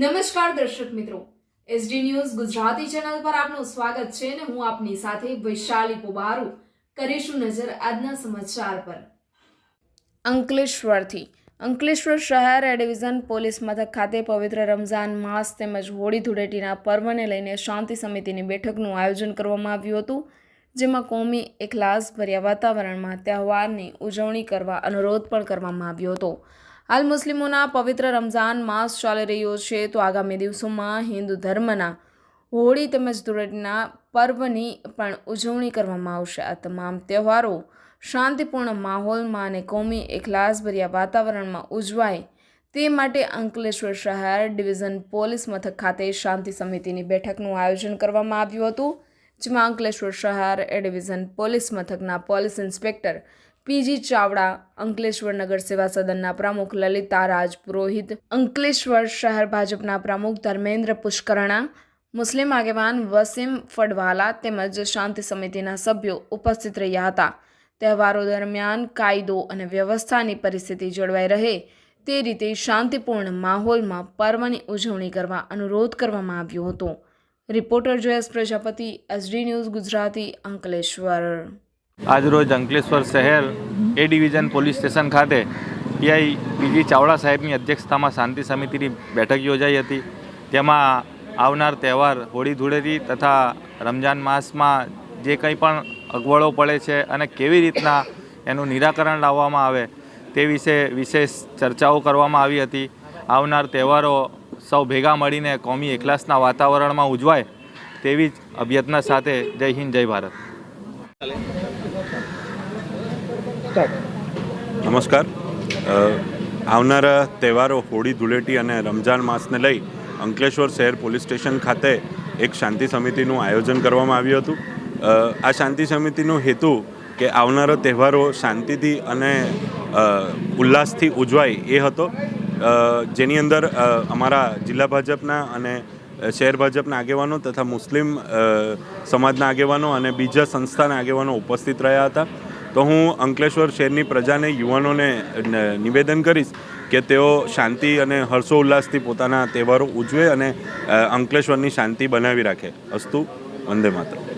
નમસ્કાર દર્શક મિત્રો. એસડી ન્યૂઝ ગુજરાતી ચેનલ પર આપનું સ્વાગત છે અને હું આપની સાથે વૈશાલી પોબારુ કરીશું નજર આજના સમાચાર પર. અંકલેશ્વરથી. અંકલેશ્વર શહેર એ ડિવિઝન પોલીસ મથક ખાતે પવિત્ર રમઝાન માસ તેમજ હોળી ધૂળેટીના પર્વને લઈને શાંતિ સમિતિની બેઠકનું આયોજન કરવામાં આવ્યું હતું, જેમાં કોમી એકલાસભર્યા વાતાવરણમાં તહેવારની ઉજવણી કરવા અનુરોધ પણ કરવામાં આવ્યો હતો. હાલ મુસ્લિમોના પવિત્ર રમઝાન માસ ચાલી રહ્યો છે, તો આગામી દિવસોમાં હિન્દુ ધર્મના હોળી તેમજ ધૂળેટીના પર્વની પણ ઉજવણી કરવામાં આવશે. આ તમામ તહેવારો શાંતિપૂર્ણ માહોલમાં અને કોમી એખલાસભર્યા વાતાવરણમાં ઉજવાય તે માટે અંકલેશ્વર શહેર ડિવિઝન પોલીસ મથક ખાતે શાંતિ સમિતિની બેઠકનું આયોજન કરવામાં આવ્યું હતું, જેમાં અંકલેશ્વર શહેર એ ડિવિઝન પોલીસ મથકના police inspector PG Chavda, Ankleshwar નગર સેવા સદનના પ્રમુખ લલિતા રાજ, પુરોહિત અંકલેશ્વર શહેર ભાજપના પ્રમુખ ધર્મેન્દ્ર પુષ્કરણા, મુસ્લિમ આગેવાન વસીમ ફડવાલા તેમજ શાંતિ સમિતિના સભ્યો ઉપસ્થિત રહ્યા હતા. તહેવારો દરમિયાન કાયદો અને વ્યવસ્થાની પરિસ્થિતિ જળવાઈ રહે તે રીતે શાંતિપૂર્ણ માહોલમાં પર્વની ઉજવણી કરવા અનુરોધ કરવામાં આવ્યો હતો. Reporter Jayesh Prajapati, SD news Gujarati, Ankleshwar. આજરોજ અંકલેશ્વર શહેર એ ડિવિઝન પોલીસ સ્ટેશન ખાતે પીઆઈ પીજી ચાવડા સાહેબની અધ્યક્ષતામાં શાંતિ સમિતિની બેઠક યોજાઈ હતી. તેમાં આવનાર તહેવાર હોળી ધૂળેટી તથા રમજાન માસમાં જે કંઈ પણ અગવડો પડે છે અને કેવી રીતના એનું નિરાકરણ લાવવામાં આવે તે વિશે વિશેષ ચર્ચાઓ કરવામાં આવી હતી. આવનાર તહેવારો સૌ ભેગા મળીને કોમી એકલાસના વાતાવરણમાં ઉજવાય તેવી જ અભ્યર્થના સાથે જય હિન્દ, જય ભારત. નમસ્કાર. આવનારા તહેવારો હોળી, ધૂળેટી અને રમજાન માસને લઈ અંકલેશ્વર શહેર પોલીસ સ્ટેશન ખાતે એક શાંતિ સમિતિનું આયોજન કરવામાં આવ્યું હતું. આ શાંતિ સમિતિનો હેતુ કે આવનારા તહેવારો શાંતિથી અને ઉલ્લાસથી ઉજવાય એ હતો. જેની અંદર અમારા જિલ્લા ભાજપના અને શહેર ભાજપના આગેવાનો તથા મુસ્લિમ સમાજના આગેવાનો અને બીજા સંસ્થાના આગેવાનો ઉપસ્થિત રહ્યા હતા. તો હું અંકલેશ્વર શહેરની પ્રજાને, યુવાનોને નિવેદન કરીશ કે તેઓ શાંતિ અને હર્ષોલ્લાસથી પોતાના તહેવારો ઉજવે અને અંકલેશ્વરની શાંતિ બનાવી રાખે. અસ્તુ, વંદે માતરમ.